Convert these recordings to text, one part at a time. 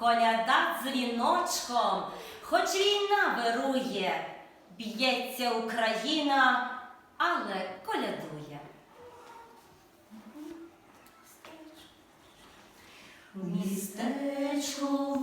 коляда дзвіночком, хоч війна вирує, б'ється Україна, але колядує. Містечко містечку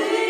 holy.